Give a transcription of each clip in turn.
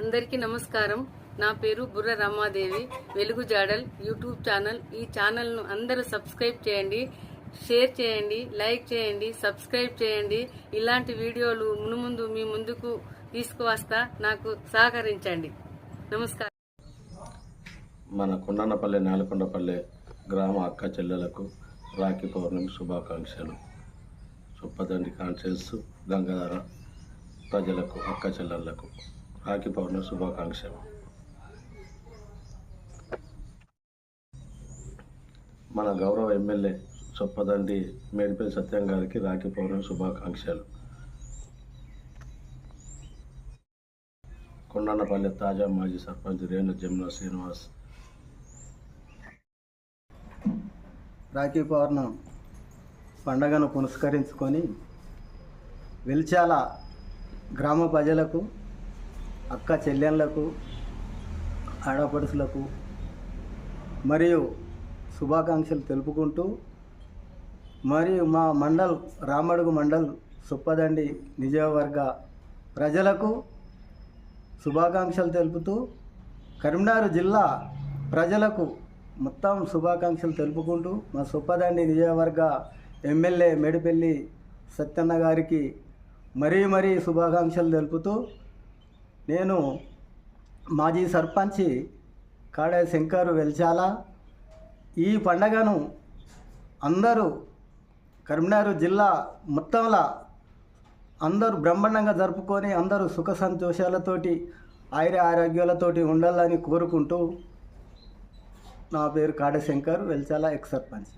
అందరికీ నమస్కారం. నా పేరు బుర్ర రమాదేవి. వెలుగు జాడల్ యూట్యూబ్ ఛానల్. ఈ ఛానల్ను అందరూ సబ్స్క్రైబ్ చేయండి షేర్ చేయండి లైక్ చేయండి సబ్స్క్రైబ్ చేయండి. ఇలాంటి వీడియోలు మునుముందు మీ ముందుకు తీసుకువస్తా నాకు సహకరించండి. నమస్కారం. మన కొండన్నపల్లె నేలకొండపల్లె గ్రామ అక్క చెల్లెలకు రాఖీ పౌర్ణమి శుభాకాంక్షలు. చొప్పదండి కాన్షియస్ గంగాధర ప్రజలకు అక్క చెల్లెళ్ళకు. రాఖీ పౌర్ణమి శుభాకాంక్షలు. మన గౌరవ ఎమ్మెల్యే చొప్పదండి మేడిపల్లి సత్యం గారికి రాఖీ పౌర్ణమి శుభాకాంక్షలు. కొండన్నపల్లి తాజా మాజీ సర్పంచ్ రేణు జమున శ్రీనివాస్. రాఖీ పౌర్ణం పండగను పునస్కరించుకొని వెలిచాల గ్రామ ప్రజలకు అక్క చెల్లెళ్ళకు ఆడపడుసులకు మరియు శుభాకాంక్షలు తెలుపుకుంటూ మరియు మా మండల్ రామడుగు మండల్ సుప్పదండి నిజవర్గ ప్రజలకు శుభాకాంక్షలు తెలుపుతూ కరీంనగర్ జిల్లా ప్రజలకు మొత్తం శుభాకాంక్షలు తెలుపుకుంటూ మా సుప్పదండి నియోజకవర్గ ఎమ్మెల్యే మేడిపల్లి సత్యన్న గారికి మరీ మరీ శుభాకాంక్షలు తెలుపుతూ నేను మాజీ సర్పంచి కాడే శంకర్ వెల్చాల. ఈ పండగను అందరూ కరీంనగర్ జిల్లా మొత్తంలో అందరూ బ్రహ్మాండంగా జరుపుకొని అందరూ సుఖ సంతోషాలతోటి ఆయుర ఆరోగ్యాలతోటి ఉండాలని కోరుకుంటూ నా పేరు కాడశంకర్ వెల్చాల ఎక్స్ సర్పంచ్.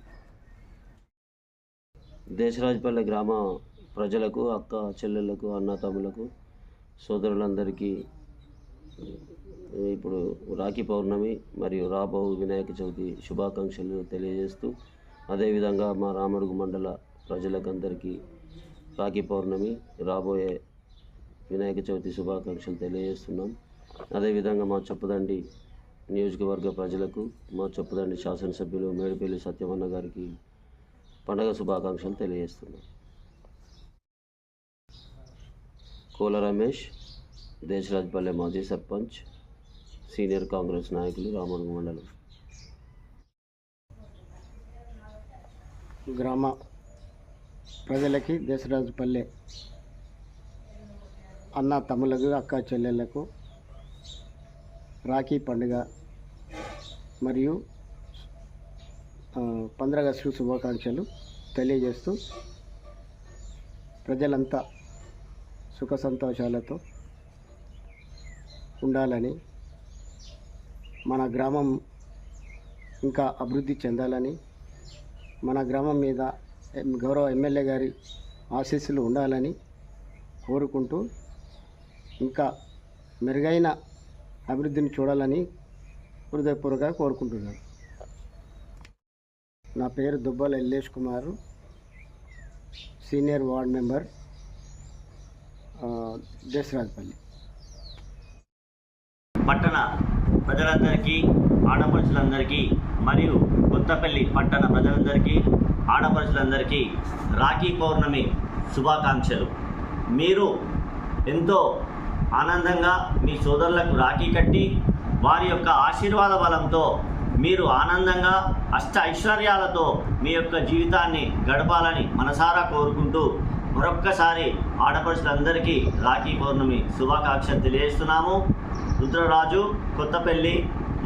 దేశరాజపల్లి గ్రామ ప్రజలకు అక్క చెల్లెళ్ళకు అన్న తమ్ములకు సోదరులందరికీ ఇప్పుడు రాఖీ పౌర్ణమి మరియు రాబో వినాయక చవితి శుభాకాంక్షలు తెలియజేస్తూ అదేవిధంగా మా రామడుగు మండల ప్రజలకందరికీ రాఖీ పౌర్ణమి రాబోయే వినాయక చవితి శుభాకాంక్షలు తెలియజేస్తున్నాం. అదేవిధంగా మా చొప్పదండి నియోజకవర్గ ప్రజలకు మా చొప్పదండి శాసనసభ్యులు మేడిపల్లి సత్యమన్న గారికి పండగ శుభాకాంక్షలు తెలియజేస్తున్నాం. కోల రమేష్ దేశరాజ్పల్లె మాజీ సర్పంచ్ సీనియర్ కాంగ్రెస్ నాయకులు రామడుగు మండలం. గ్రామ ప్రజలకి దేశరాజుపల్లె అన్న తమ్ములకు అక్క చెల్లెళ్ళకు రాఖీ పండుగ మరియు పంద్రగస్టు శుభాకాంక్షలు తెలియజేస్తూ ప్రజలంతా సుఖ సంతోషాలతో ఉండాలని మన గ్రామం ఇంకా అభివృద్ధి చెందాలని మన గ్రామం మీద గౌరవ ఎమ్మెల్యే గారి ఆశీస్సులు ఉండాలని కోరుకుంటూ ఇంకా మెరుగైన అభివృద్ధిని చూడాలని హృదయపూర్వకంగా కోరుకుంటున్నాను. నా పేరు Dubbala Ellesh Kumar senior ward member. Desharajpalli. పట్టణ ప్రజలందరికీ ఆడపడుచులందరికీ మరియు కొత్తపల్లి పట్టణ ప్రజలందరికీ ఆడపడుచులందరికీ రాఖీ పౌర్ణమి శుభాకాంక్షలు. మీరు ఎంతో ఆనందంగా మీ సోదరులకు రాఖీ కట్టి వారి యొక్క ఆశీర్వాద బలంతో మీరు ఆనందంగా అష్ట ఐశ్వర్యాలతో మీ యొక్క జీవితాన్ని గడపాలని మనసారా కోరుకుంటూ మరొక్కసారి ఆడపడుచులందరికీ రాఖీ పౌర్ణమి శుభాకాంక్షలు తెలియజేస్తున్నాము. రుద్రరాజు కొత్తపల్లి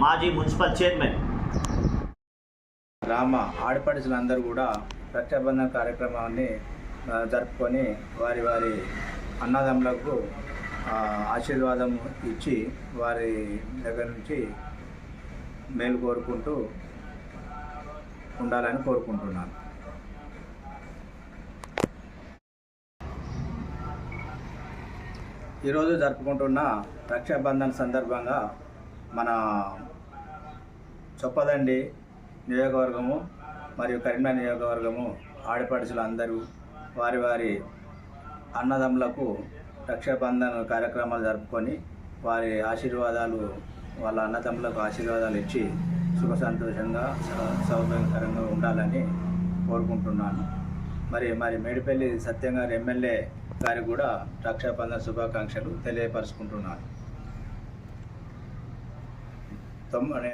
మాజీ మున్సిపల్ చైర్మన్. గ్రామ ఆడపడుచులందరూ కూడా రక్షాబంధన కార్యక్రమాన్ని జరుపుకొని వారి వారి అన్నదమ్ములకు ఆశీర్వాదం ఇచ్చి వారి దగ్గర నుంచి మేలు కోరుకుంటూ ఉండాలని కోరుకుంటున్నాను. ఈరోజు జరుపుకుంటున్న రక్షాబంధన్ సందర్భంగా మన చొప్పదండి నియోజకవర్గము మరియు కరీంనగర్ నియోజకవర్గము ఆడపడుచులు అందరూ వారి వారి అన్నదమ్ములకు రక్షాబంధన్ కార్యక్రమాలు జరుపుకొని వారి ఆశీర్వాదాలు వాళ్ళ అన్నదమ్ములకు ఆశీర్వాదాలు ఇచ్చి సుఖ సంతోషంగా సౌకర్యకరంగా ఉండాలని కోరుకుంటున్నాను. మరి మరి మేడిపల్లి సత్యంగారు ఎమ్మెల్యే గారి కూడా రక్షాబంధన శుభాకాంక్షలు తెలియపరుచుకుంటున్నాను. తొమ్మిది